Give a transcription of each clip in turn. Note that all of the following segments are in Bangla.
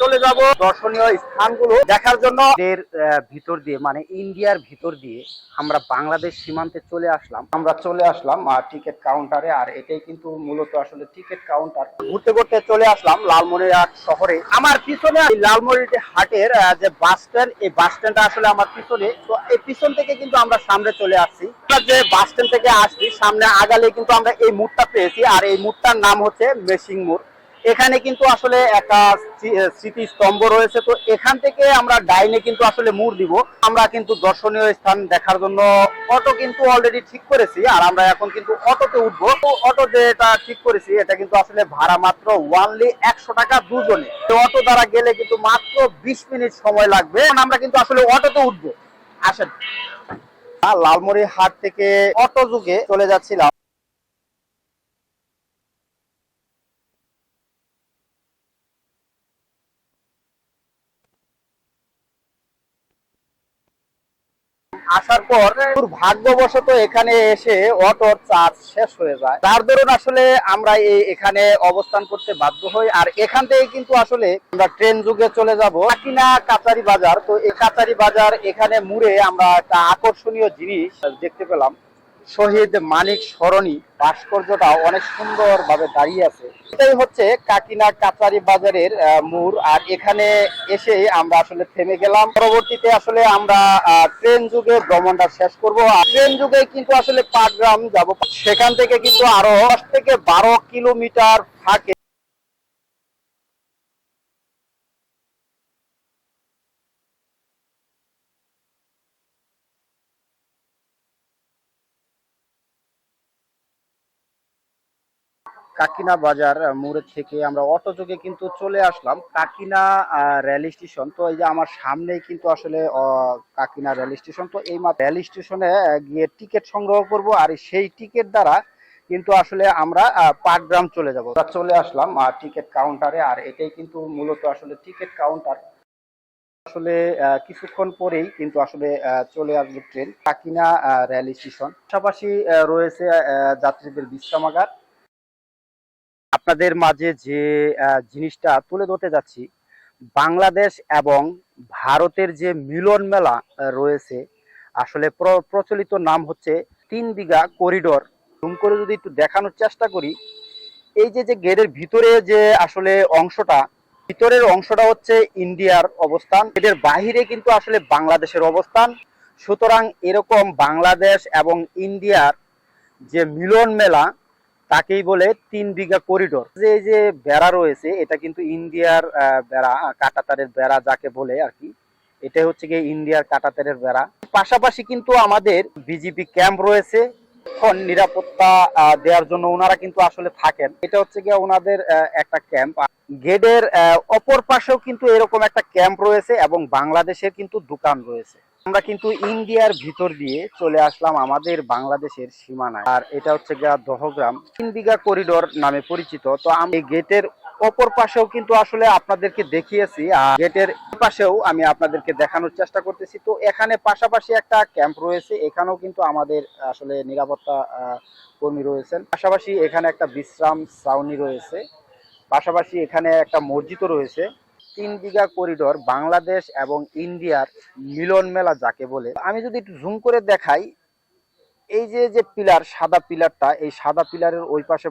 চলে যাব দর্শনীয় স্থানগুলো দেখার জন্য। এর ভিতর দিয়ে মানে ইন্ডিয়ার ভিতর দিয়ে আমরা বাংলাদেশ সীমান্তে চলে আসলাম। আমরা চলে আসলাম টিকিট কাউন্টারে। আর এটাই কিন্তু মূলত আসলে টিকিট কাউন্টার। ঘুরতে ঘুরতে চলে আসলাম লালমনিরহাট শহরে। আমার পিছনে লালমনিরহাট হাটের যে বাস স্ট্যান্ড, এই বাস স্ট্যান্ডটা আসলে আমার পিছনে। তো এই পিছন থেকে কিন্তু আমরা সামনে চলে আসছি। যে বাস স্ট্যান্ড থেকে আসছি, সামনে আগালে কিন্তু আমরা এই মুড়টা পেয়েছি। আর এই মুড়টার নাম হচ্ছে মেশিং মুড়। এখানে কিন্তু আসলে একটা স্মৃতিস্তম্ভ রয়েছে। তো এখান থেকে আমরা ডাইনে কিন্তু আসলে মুড় দিব। আমরা কিন্তু দর্শনীয় স্থান দেখার জন্য অটো কিন্তু অলরেডি ঠিক করেছি, আর আমরা এখন কিন্তু অটোতে উঠবো। তো অটো যেটা ঠিক করেছি, এটা কিন্তু আসলে ভাড়া মাত্র ওয়ানলি একশো টাকা দুজনে। তো অটো দ্বারা গেলে কিন্তু মাত্র বিশ মিনিট সময় লাগবে। আমরা কিন্তু আসলে অটোতে উঠবো। আসেন। লালমরি হাট থেকে অটো যুগে চলে যাচ্ছিলাম। আসার পর দুর্ভাগ্যবশত এখানে এসে অটোর চার্জ শেষ হয়ে যায়। তার দরুন আসলে আমরা এই এখানে অবস্থান করতে বাধ্য হই আর এখান থেকে কিন্তু আসলে আমরা ট্রেন যুগে চলে যাব। কিনা কাচারি বাজার, তো এই কাচারি বাজার এখানে মুড়ে আমরা একটা আকর্ষণীয় জিনিস দেখতে পেলাম। শহীদ মানিক সরণি ভাস্কর্যটা অনেক সুন্দর ভাবে দাঁড়িয়ে আছে। এটাই হচ্ছে কাকিনা কাচারি বাজারের মূর আর এখানে এসে আমরা আসলে থেমে গেলাম। পরবর্তীতে আসলে আমরা ট্রেন যুগে ভ্রমণটা শেষ করব। আর ট্রেন যুগে কিন্তু আসলে পাটগ্রাম যাব। সেখান থেকে কিন্তু আরও দশ থেকে বারো কিলোমিটার থাকে কাকিনা বাজার মোড়ের থেকে আমরা অটো যোগে কিন্তু চলে আসলাম। Kakina rail station. তো এই যে আমার সামনেই কিন্তু আসলে কাকিনা রেল স্টেশন। তো এই রেল স্টেশনে গিয়ে টিকিট সংগ্রহ করব আর সেই টিকিট দ্বারা কিন্তু আসলে আমরা পাটগ্রাম চলে যাব। চলে আসলাম টিকিট কাউন্টারে। আর এটাই কিন্তু মূলত আসলে টিকিট কাউন্টার। আসলে কিছুক্ষণ পরেই কিন্তু আসলে চলে আসবে ট্রেন। Kakina rail station. পাশাপাশি রয়েছে যাত্রীদের বিশ্রামাগার আপনাদের মাঝে যে জিনিসটা তুলে ধরতে যাচ্ছি, বাংলাদেশ এবং ভারতের যে মিলন মেলা রয়েছে, আসলে প্র- প্রচলিত নাম হচ্ছে তিন বিঘা করিডোর। জুম করে যদি একটু দেখানোর চেষ্টা করি, এই যে যে গেটের ভিতরে যে আসলে অংশটা, ভিতরের অংশটা হচ্ছে ইন্ডিয়ার অবস্থান। এদের বাহিরে কিন্তু আসলে বাংলাদেশের অবস্থান। সুতরাং এরকম বাংলাদেশ এবং ইন্ডিয়ার যে মিলন মেলা তাকেই বলে তিন বিঘা করিডোর যে এই যে বেড়া রয়েছে, এটা কিন্তু ইন্ডিয়ার বেড়া কাটাতারের বেড়া যাকে বলে আর কি। এটা হচ্ছে গিয়ে ইন্ডিয়ার কাটাতারের বেড়া। পাশাপাশি কিন্তু আমাদের বিজেপি ক্যাম্প রয়েছে। নিরাপত্তা দেওয়ার জন্য ওনারা কিন্তু আসলে থাকেন। এটা হচ্ছে গিয়ে ওনাদের একটা ক্যাম্প গেটের অপর পাশেও কিন্তু এরকম একটা ক্যাম্প রয়েছে এবং বাংলাদেশের কিন্তু দোকান রয়েছে। আমরা কিন্তু ইন্ডিয়ার ভিতর দিয়ে চলে আসলাম আমাদের বাংলাদেশের সীমানায়। আর এটা হচ্ছে গিয়া দহগ্রাম, তিন বিঘা করিডোর নামে পরিচিত। তো আমি গেটের অপর পাশেও কিন্তু আসলে আপনাদেরকে দেখিয়েছি, আর গেটের পাশেও আমি আপনাদেরকে দেখানোর চেষ্টা করতেছি। তো এখানে পাশাপাশি একটা ক্যাম্প রয়েছে, এখানেও কিন্তু আমাদের আসলে নিরাপত্তা কর্মী রয়েছেন। পাশাপাশি এখানে একটা বিশ্রাম ছাউনি রয়েছে, পাশাপাশি এখানে একটা মসজিদও রয়েছে। তিন বিঘা করিডোর বাংলাদেশ এবং ইন্ডিয়ার মিলন মেলা যাকে বলে। আমি যদি একটু জুম করে দেখাই এই যে যে পিলার, সাদা পিলারটা, এই সাদা পিলারের ওই পাশে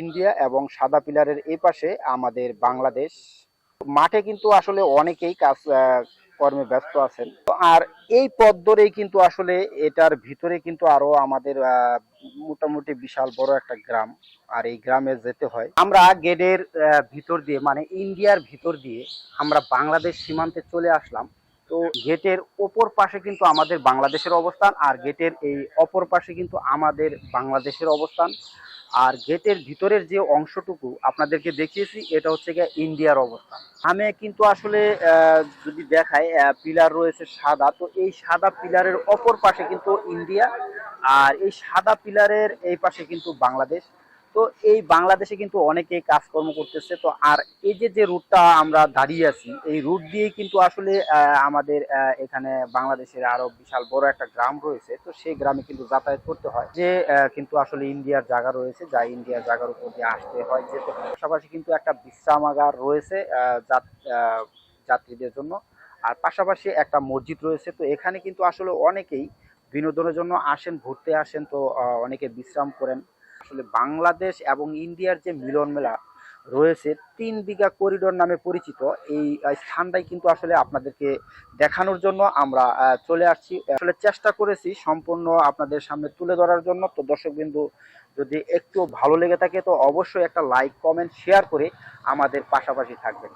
ইন্ডিয়া এবং সাদা পিলারের এই পাশে আমাদের বাংলাদেশ। মাঠে কিন্তু আসলে অনেকেই কাজ কর্মে ব্যস্ত আছেন। আর এই পথ ধরেই কিন্তু আসলে এটার ভিতরে কিন্তু আরও আমাদের মোটামুটি বিশাল বড় একটা গ্রাম, আর এই গ্রামে যেতে হয়। আমরা গেটের ভিতর দিয়ে মানে ইন্ডিয়ার ভিতর দিয়ে আমরা বাংলাদেশ সীমান্তে চলে আসলাম। তো গেটের ওপর পাশে কিন্তু আমাদের বাংলাদেশের অবস্থান, আর গেটের এই অপর পাশে কিন্তু আমাদের বাংলাদেশের অবস্থান। আর গেটের ভিতরের যে অংশটুকু আপনাদেরকে দেখিয়েছি, এটা হচ্ছে গিয়ে ইন্ডিয়ার অবস্থান। আমি কিন্তু আসলে যদি দেখায় পিলার রয়েছে সাদা, তো এই সাদা পিলারের অপর পাশে কিন্তু ইন্ডিয়া, আর এই সাদা পিলারের এই পাশে কিন্তু বাংলাদেশ। তো এই বাংলাদেশে কিন্তু অনেকেই কাজকর্ম করতেছে। তো আর এই যে যে রুটটা আমরা দাঁড়িয়ে আছি, এই রুট দিয়েই কিন্তু আসলে আমাদের এখানে বাংলাদেশের আরও বিশাল বড় একটা গ্রাম রয়েছে। তো সেই গ্রামে কিন্তু যাতায়াত করতে হয়। যে কিন্তু আসলে ইন্ডিয়ার জায়গা রয়েছে, যা ইন্ডিয়ার জায়গার উপর দিয়ে আসতে হয় যে পাশাপাশি কিন্তু একটা বিশ্রামাগার রয়েছে যাত্রীদের জন্য। আর পাশাপাশি একটা মসজিদ রয়েছে। তো এখানে কিন্তু আসলে অনেকেই বিনোদনের জন্য আসেন, ঘুরতে আসেন। তো অনেকে বিশ্রাম করেন। আসলে বাংলাদেশ এবং ইন্ডিয়ার যে মিলন মেলা রয়েছে, তিন বিঘা করিডোর নামে পরিচিত। এই স্থানটাই কিন্তু আসলে আপনাদেরকে দেখানোর জন্য আমরা চলে আসছি। আসলে চেষ্টা করেছি সম্পূর্ণ আপনাদের সামনে তুলে ধরার জন্য। তো দর্শক বিন্দু, যদি একটু ভালো লেগে থাকে তো অবশ্যই একটা লাইক কমেন্ট শেয়ার করে আমাদের পাশাপাশি থাকবেন।